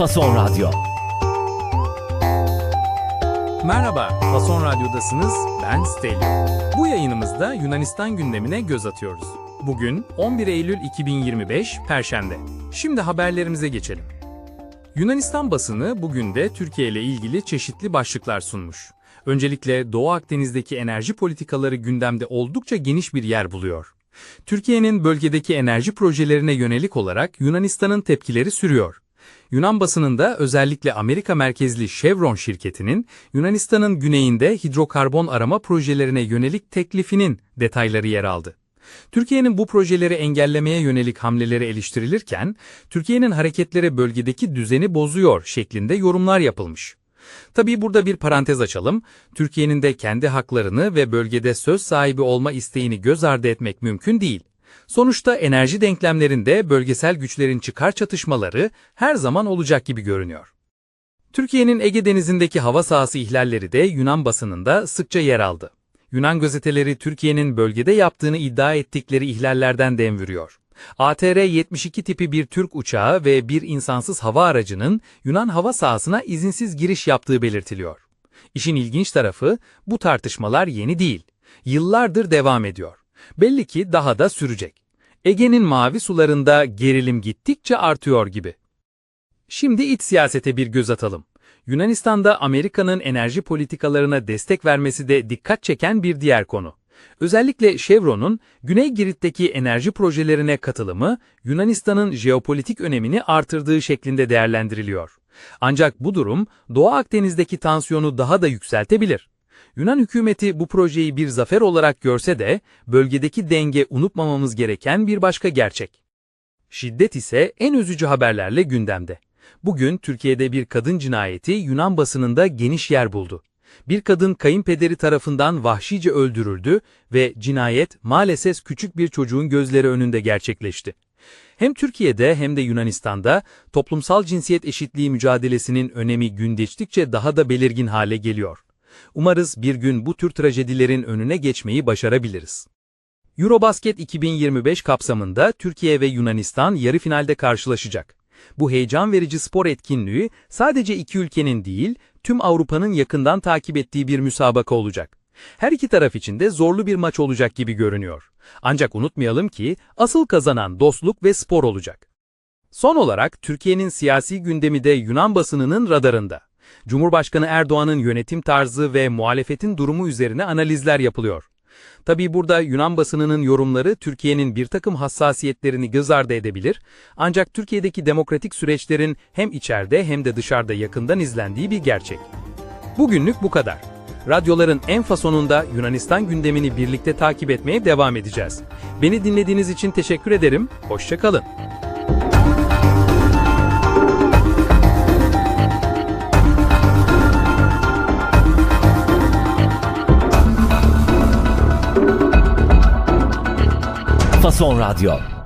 Fason Radyo. Merhaba, Fason Radyo'dasınız. Ben Stelio. Bu yayınımızda Yunanistan gündemine göz atıyoruz. Bugün 11 Eylül 2025 Perşembe. Şimdi haberlerimize geçelim. Yunanistan basını bugün de Türkiye ile ilgili çeşitli başlıklar sunmuş. Öncelikle Doğu Akdeniz'deki enerji politikaları gündemde oldukça geniş bir yer buluyor. Türkiye'nin bölgedeki enerji projelerine yönelik olarak Yunanistan'ın tepkileri sürüyor. Yunan basınında özellikle Amerika merkezli Chevron şirketinin Yunanistan'ın güneyinde hidrokarbon arama projelerine yönelik teklifinin detayları yer aldı. Türkiye'nin bu projeleri engellemeye yönelik hamleleri eleştirilirken, Türkiye'nin hareketleri bölgedeki düzeni bozuyor şeklinde yorumlar yapılmış. Tabii burada bir parantez açalım. Türkiye'nin de kendi haklarını ve bölgede söz sahibi olma isteğini göz ardı etmek mümkün değil. Sonuçta enerji denklemlerinde bölgesel güçlerin çıkar çatışmaları her zaman olacak gibi görünüyor. Türkiye'nin Ege Denizi'ndeki hava sahası ihlalleri de Yunan basınında sıkça yer aldı. Yunan gazeteleri Türkiye'nin bölgede yaptığını iddia ettikleri ihlallerden dem vuruyor. ATR-72 tipi bir Türk uçağı ve bir insansız hava aracının Yunan hava sahasına izinsiz giriş yaptığı belirtiliyor. İşin ilginç tarafı bu tartışmalar yeni değil. Yıllardır devam ediyor. Belli ki daha da sürecek. Ege'nin mavi sularında gerilim gittikçe artıyor gibi. Şimdi iç siyasete bir göz atalım. Yunanistan'da Amerika'nın enerji politikalarına destek vermesi de dikkat çeken bir diğer konu. Özellikle Chevron'un Güney Girit'teki enerji projelerine katılımı Yunanistan'ın jeopolitik önemini artırdığı şeklinde değerlendiriliyor. Ancak bu durum Doğu Akdeniz'deki tansiyonu daha da yükseltebilir. Yunan hükümeti bu projeyi bir zafer olarak görse de bölgedeki denge unutmamamız gereken bir başka gerçek. Şiddet ise en üzücü haberlerle gündemde. Bugün Türkiye'de bir kadın cinayeti Yunan basınında geniş yer buldu. Bir kadın kayınpederi tarafından vahşice öldürüldü ve cinayet maalesef küçük bir çocuğun gözleri önünde gerçekleşti. Hem Türkiye'de hem de Yunanistan'da toplumsal cinsiyet eşitliği mücadelesinin önemi gün geçtikçe daha da belirgin hale geliyor. Umarız bir gün bu tür trajedilerin önüne geçmeyi başarabiliriz. Eurobasket 2025 kapsamında Türkiye ve Yunanistan yarı finalde karşılaşacak. Bu heyecan verici spor etkinliği sadece iki ülkenin değil, tüm Avrupa'nın yakından takip ettiği bir müsabaka olacak. Her iki taraf için de zorlu bir maç olacak gibi görünüyor. Ancak unutmayalım ki asıl kazanan dostluk ve spor olacak. Son olarak Türkiye'nin siyasi gündemi de Yunan basınının radarında. Cumhurbaşkanı Erdoğan'ın yönetim tarzı ve muhalefetin durumu üzerine analizler yapılıyor. Tabii burada Yunan basınının yorumları Türkiye'nin bir takım hassasiyetlerini göz ardı edebilir, ancak Türkiye'deki demokratik süreçlerin hem içeride hem de dışarıda yakından izlendiği bir gerçek. Bugünlük bu kadar. Radyoların en fasonunda Yunanistan gündemini birlikte takip etmeye devam edeceğiz. Beni dinlediğiniz için teşekkür ederim, hoşçakalın. Fason Radyo.